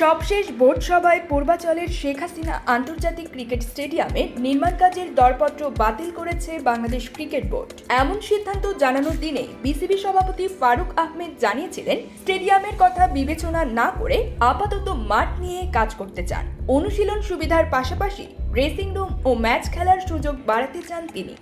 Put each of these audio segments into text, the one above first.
সবশেষ বোর্ড সভায় পূর্বাচলের শেখ হাসিনা আন্তর্জাতিক ক্রিকেট স্টেডিয়ামের নির্মাণ কাজের দরপত্র বাতিল করেছে বাংলাদেশ ক্রিকেট বোর্ড। এমন সিদ্ধান্ত জানানোর দিনে বিসিবি সভাপতি ফারুক আহমেদ জানিয়েছিলেন, স্টেডিয়ামের কথা বিবেচনা না করে আপাতত মাঠ নিয়ে কাজ করতে চান। অনুশীলন সুবিধার পাশাপাশি ড্রেসিং রুম ও ম্যাচ খেলার সুযোগ বাড়াতে চান তিনি।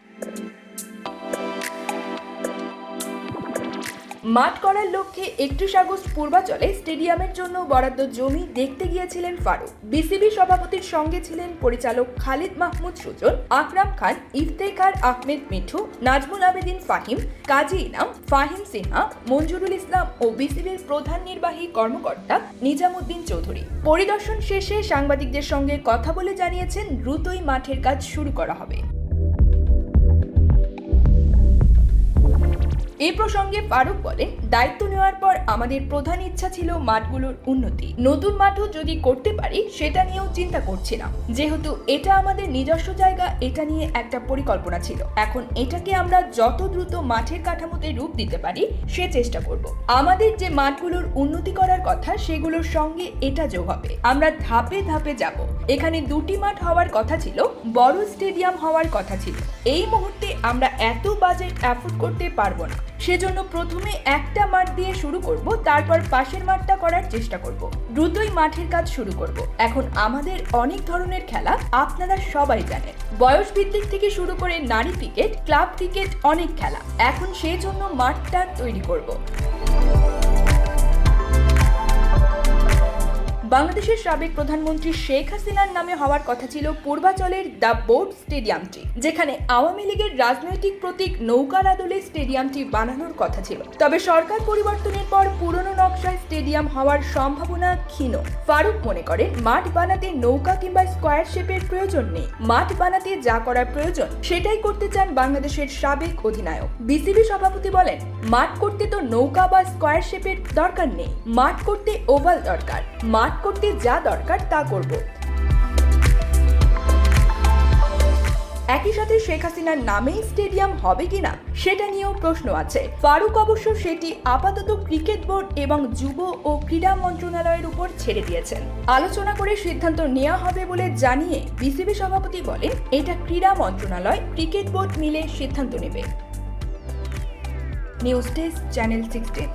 মাঠ করার লক্ষ্যে একত্রিশ আগস্ট পূর্বাচলে স্টেডিয়ামের জন্য বরাদ্দ জমি দেখতে গিয়েছিলেন ফারুক। বিসিবি সভাপতির সঙ্গে ছিলেন পরিচালক খালিদ মাহমুদ সুজন, আকরাম খান, ইফতেখার আহমেদ মিঠু, নাজমুল আবেদিন ফাহিম, কাজী ইনাম, ফাহিম সিনহা, মঞ্জুরুল ইসলাম ও বিসিবির প্রধান নির্বাহী কর্মকর্তা নিজামুদ্দিন চৌধুরী। পরিদর্শন শেষে সাংবাদিকদের সঙ্গে কথা বলে জানিয়েছেন, দ্রুতই মাঠের কাজ শুরু করা হবে। এ প্রসঙ্গে ফারুক বলেন, দায়িত্ব নেওয়ার পর আমাদের প্রধান ইচ্ছা ছিল মাঠগুলোর উন্নতি। নতুন মাঠও যদি করতে পারি, সেটা নিয়েও চিন্তা করছিলাম। যেহেতু এটা আমাদের নিজস্ব জায়গা, এটা নিয়ে একটা পরিকল্পনা ছিল। এখন এটাকে আমরা যত দ্রুত মাঠের কাঠামোতে রূপ দিতে পারি, সে চেষ্টা করব। আমাদের যে মাঠগুলোর উন্নতি করার কথা, সেগুলোর সঙ্গে এটা যোগ হবে। আমরা ধাপে ধাপে যাব। এখানে দুটি মাঠ হওয়ার কথা ছিল, বড় স্টেডিয়াম হওয়ার কথা ছিল। এই মুহূর্তে আমরা এত বাজেট অ্যাফোর্ড করতে পারব না। সেজন্য প্রথমে একটা মাঠ দিয়ে শুরু করব, তারপর পাশের মাঠটা করার চেষ্টা করব। দ্রুতই মাঠের কাজ শুরু করব। এখন আমাদের অনেক ধরনের খেলা আপনারা সবাই জানেন। বয়স ভিত্তিক থেকে শুরু করে নারী ক্রিকেট, ক্লাব ক্রিকেট অনেক খেলা। এখন সেজন্য মাঠটা তৈরি করব। বাংলাদেশের সাবেক প্রধানমন্ত্রী শেখ হাসিনার নামে হওয়ার কথা ছিল পূর্বাচলের দ্য বোর্ড স্টেডিয়ামটি, যেখানে আওয়ামী লীগের রাজনৈতিক প্রতীক নৌকার আদলে স্টেডিয়ামটি বানানোর কথা ছিল। তবে সরকার পরিবর্তনের পর পুরনো নকশায় স্টেডিয়াম হওয়ার সম্ভাবনা ক্ষীণ। ফারুক মনে করেন, মাঠ বানাতে নৌকা কিংবা স্কোয়ার শেপের প্রয়োজন নেই। মাঠ বানাতে যা করার প্রয়োজন, সেটাই করতে চান বাংলাদেশের সাবেক অধিনায়ক। বিসিবি সভাপতি বলেন, মাঠ করতে তো নৌকা বা স্কোয়ার শেপের দরকার নেই। মাঠ করতে ওভাল দরকার। মাঠ করতে যা দরকার তা করব। একই সাথে শেখ হাসিনার নামেই স্টেডিয়াম হবে কিনা, সেটা নিয়েও প্রশ্ন আছে। ফারুক অবশ্য সেটি আপাতত ক্রিকেট বোর্ড এবং যুব ও ক্রীড়া মন্ত্রণালয়ের উপর ছেড়ে দিয়েছেন। আলোচনা করে সিদ্ধান্ত নেওয়া হবে বলে জানিয়ে বিসিবি সভাপতি বলেন, এটা ক্রীড়া মন্ত্রণালয়, ক্রিকেট বোর্ড মিলে সিদ্ধান্ত নেবে। News desk, channel sixteen.